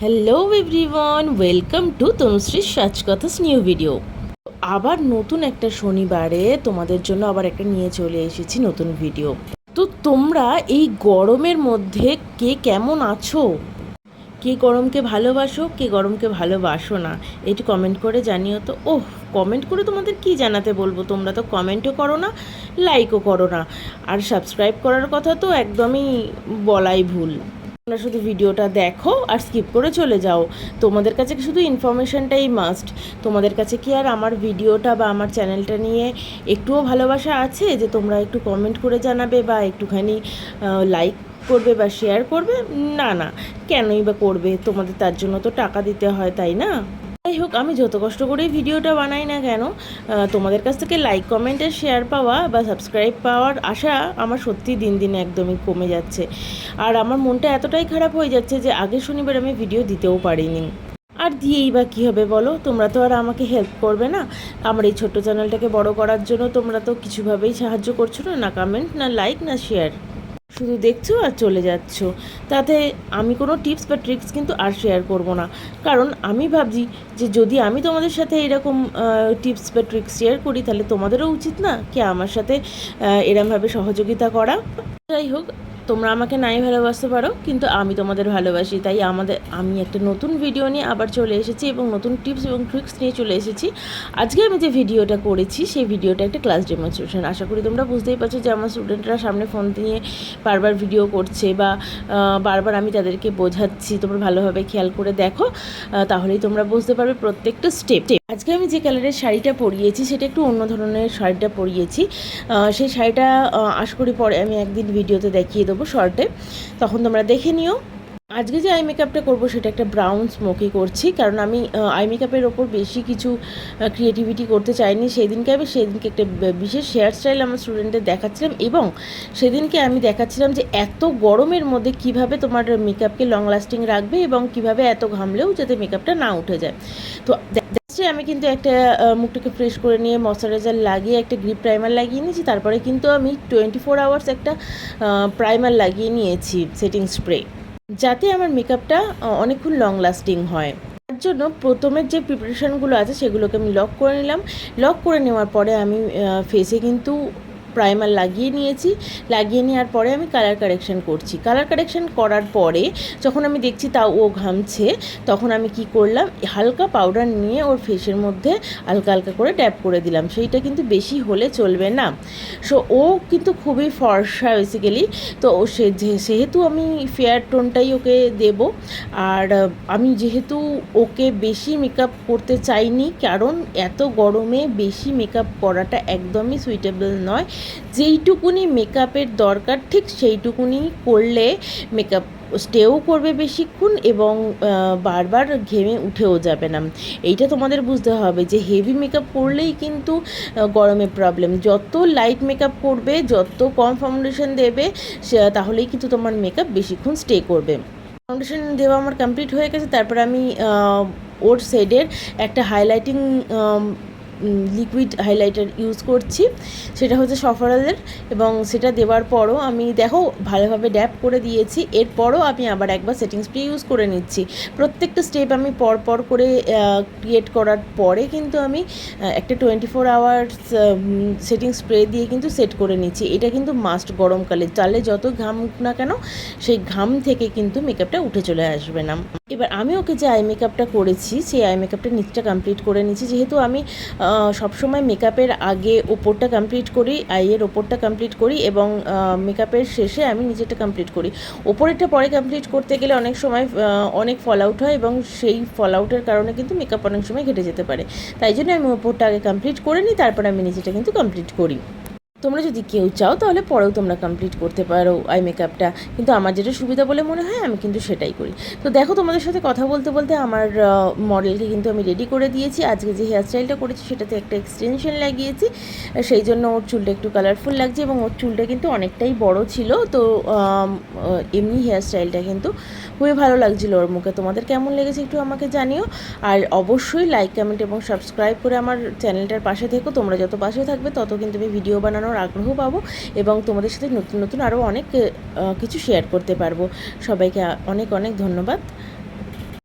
Hello everyone welcome to Tanushree সাজকথাস new video আবার নতুন একটা শনিবারে তোমাদের জন্য আবার একটা নিয়ে চলে এসেছি নতুন ভিডিও তো তোমরা এই গরমের মধ্যে কে কেমন আছো? কে গরমকে ভালোবাসো, কে গরমকে ভালোবাসো না? একটু কমেন্ট করে জানিও তো। ওহ কমেন্ট করে তোমাদের কি জানাতে বলব? তোমরা তো কমেন্টও করো না লাইকও করো না। আর সাবস্ক্রাইব করার কথা তো একদমই বলাই ভুল। তোমরা শুধু ভিডিওটা দেখো আর স্কিপ করে চলে যাও। তোমাদের কাছে শুধু ইনফরমেশানটাই মাস্ট তোমাদের কাছে কি আর আমার ভিডিওটা বা আমার চ্যানেলটা নিয়ে একটুও ভালোবাসা আছে? যে তোমরা একটু কমেন্ট করে জানাবে বা একটুখানি লাইক করবে বা শেয়ার করবে? না না। কেনই বা করবে? তোমাদের তার জন্য তো টাকা দিতে হয়, তাই না? যাই হোক, আমি যত কষ্ট করেই ভিডিওটা বানাই না কেন তোমাদের কাছ থেকে লাইক কমেন্ট আর শেয়ার পাওয়া বা সাবস্ক্রাইব পাওয়ার আশা আমার সত্যি দিন দিন একদমই কমে যাচ্ছে। আর আমার মনটা এতটাই খারাপ হয়ে যাচ্ছে যে আগের শনিবার আমি ভিডিও দিতেও পারিনি। আর দিয়েই বা কী হবে বলো? তোমরা তো আর আমাকে হেল্প করবে না। আমার এই ছোট্ট চ্যানেলটাকে বড় করার জন্য তোমরা তো কিছুভাবেই সাহায্য করছ না না কমেন্ট না লাইক না শেয়ার শুধু দেখছ আর চলে যাচ্ছ। তাতে আমি কোনো টিপস বা ট্রিক্স কিন্তু আর শেয়ার করব না। কারণ আমি ভাবছি যে যদি আমি তোমাদের সাথে এরকম টিপস বা ট্রিক্স শেয়ার করি, তাহলে তোমাদেরও উচিত না কি আমার সাথে এরমভাবে সহযোগিতা করা? যাই হোক তোমরা আমাকে নাই ভালোবাসতে পারো, কিন্তু আমি তোমাদের ভালোবাসি। তাই আমাদের, আমি একটা নতুন ভিডিও নিয়ে আবার চলে এসেছি এবং নতুন টিপস এবং ট্রিক্স নিয়ে চলে এসেছি। আজকে আমি যে ভিডিওটা করেছি, সেই ভিডিওটা একটা ক্লাস ডেমনস্ট্রেশন আশা করি তোমরা বুঝতেই পারছ যে আমার স্টুডেন্টরা সামনে ফোন নিয়ে বারবার ভিডিও করছে বা বারবার আমি তাদেরকে বোঝাচ্ছি, তোমরা ভালোভাবে খেয়াল করে দেখো তাহলেই তোমরা বুঝতে পারবে প্রত্যেকটা স্টেপ আজকে আমি যে কালারের শাড়িটা পরিয়েছি, সেটা একটু অন্য ধরনের শাড়িটা পরিয়েছি। সেই শাড়িটা আশা করি পরে আমি একদিন ভিডিওতে দেখিয়ে দেবো। শর্টে। তখন তোমরা দেখে নিও। আজকে যে আই মেকআপটা করব সেটা একটা ব্রাউন স্মোকি করছি। কারণ আমি আই মেকআপের ওপর বেশি কিছু ক্রিয়েটিভিটি করতে চাইনি। সেদিনকে আমি, সেদিনকে একটা বিশেষ হেয়ার স্টাইল আমার স্টুডেন্টদের দেখাচ্ছিলাম এবং সেদিনকে আমি দেখাচ্ছিলাম যে এত গরমের মধ্যে কীভাবে তোমার মেকআপকে লং লাস্টিং রাখবে এবং কীভাবে এত ঘামলেও যাতে মেকআপটা না উঠে যায়। তো দে- আমি কিন্তু একটা মুখটাকে ফ্রেশ করে নিয়ে ময়শ্চারাইজার লাগিয়ে একটা গ্রিপ প্রাইমার লাগিয়ে নিয়েছি। তারপরে কিন্তু আমি টোয়েন্টি ফোর আওয়ার্স একটা প্রাইমার লাগিয়ে নিয়েছি সেটিং স্প্রে যাতে আমার মেকআপটা অনেকক্ষণ লং লাস্টিং হয়। তার জন্য প্রথমের যে প্রিপারেশানগুলো আছে, সেগুলোকে আমি লক করে নিলাম। লক করে নেওয়ার পরে আমি ফেসে কিন্তু প্রাইমার লাগিয়ে নিয়েছি। লাগিয়ে নেওয়ার পরে আমি কালার কারেকশন করছি। কালার কারেকশন করার পরে যখন আমি দেখছি তা ও ঘামছে, তখন আমি কি করলাম, হালকা পাউডার নিয়ে ওর ফেসের মধ্যে হালকা হালকা করে ট্যাপ করে দিলাম। সেইটা কিন্তু বেশি হলে চলবে না। সো ও কিন্তু খুবই ফর্সা বেসিক্যালি তো সে সেহেতু আমি ফেয়ার টোনটাই ওকে দেব। আর আমি যেহেতু ওকে বেশি মেকআপ করতে চাইনি, কারণ এত গরমে বেশি মেকআপ করাটা একদমই সুইটেবল নয়। যেইটুকুনি মেকআপের দরকার, ঠিক সেইটুকুনি করলে মেকআপ স্টেও করবে বেশিক্ষণ এবং বারবার ঘেমে উঠেও যাবে না। এইটা তোমাদের বুঝতে হবে যে হেভি মেকআপ করলেই কিন্তু গরমে প্রবলেম যত লাইট মেকআপ করবে, যত কম ফাউন্ডেশন দেবে তাহলেই কিন্তু তোমার মেকআপ বেশিক্ষণ স্টে করবে। ফাউন্ডেশন দেওয়া আমার কমপ্লিট হয়ে গেছে, তারপর আমি ওর শেডের একটা হাইলাইটিং লিকুইড হাইলাইটার ইউজ করছি। সেটা হচ্ছে সফরালের এবং সেটা দেওয়ার পরও আমি দেখো ভালোভাবে ড্যাপ করে দিয়েছি। এরপরও আমি আবার একবার সেটিং স্প্রে ইউজ করে নিচ্ছি। প্রত্যেকটা স্টেপ আমি পর পর করে ক্রিয়েট করার পরে কিন্তু আমি একটা twenty four hours setting spray দিয়ে কিন্তু সেট করে নিচ্ছি। এটা কিন্তু মাস্ট গরমকালে। চালে যত ঘাম না কেন, সেই ঘাম থেকে কিন্তু মেকআপটা উঠে চলে আসবে না। এবার আমি ওকে যে আই মেকআপটা করেছি, সেই আই মেকআপটা নিচটা কমপ্লিট করে নিয়েছি। যেহেতু আমি সবসময় মেকআপের আগে ওপরটা কমপ্লিট করি আইয়ের ওপরটা কমপ্লিট করি এবং মেকআপের শেষে আমি নিজেরটা কমপ্লিট করি। ওপরেরটা পরে কমপ্লিট করতে গেলে অনেক সময় অনেক ফল আউট হয় এবং সেই ফল আউটের কারণে কিন্তু মেকআপ অনেক সময় ঘেটে যেতে পারে। তাই জন্য আমি ওপরটা আগে কমপ্লিট করে নিই, তারপরে আমি নিজেটা কিন্তু কমপ্লিট করি। তোমরা যদি কেউ চাও, তাহলে পরেও তোমরা কমপ্লিট করতে পারো আই মেকআপটা কিন্তু আমার যেটা সুবিধা বলে মনে হয়, আমি কিন্তু সেটাই করি। তো দেখো, তোমাদের সাথে কথা বলতে বলতে আমার মডেলকে কিন্তু আমি রেডি করে দিয়েছি। আজকে যে হেয়ার স্টাইলটা করেছি, সেটাতে একটা এক্সটেনশন লাগিয়েছি। সেই জন্য ওর চুলটা একটু কালারফুল লাগছে এবং ওর চুলটা কিন্তু অনেকটাই বড় ছিল। তো এমনি হেয়ার স্টাইলটা কিন্তু খুবই ভালো লাগছিল ওর মুখে। তোমাদের কেমন লেগেছে একটু আমাকে জানিও। আর অবশ্যই লাইক কমেন্ট এবং সাবস্ক্রাইব করে আমার চ্যানেলটার পাশে থেকো। তোমরা যত পাশে থাকবে, তত কিন্তু আমি ভিডিও বানানোর আগ্রহ পাবো এবং তোমাদের সাথে নতুন নতুন আরও অনেক কিছু শেয়ার করতে পারব। সবাইকে অনেক অনেক ধন্যবাদ।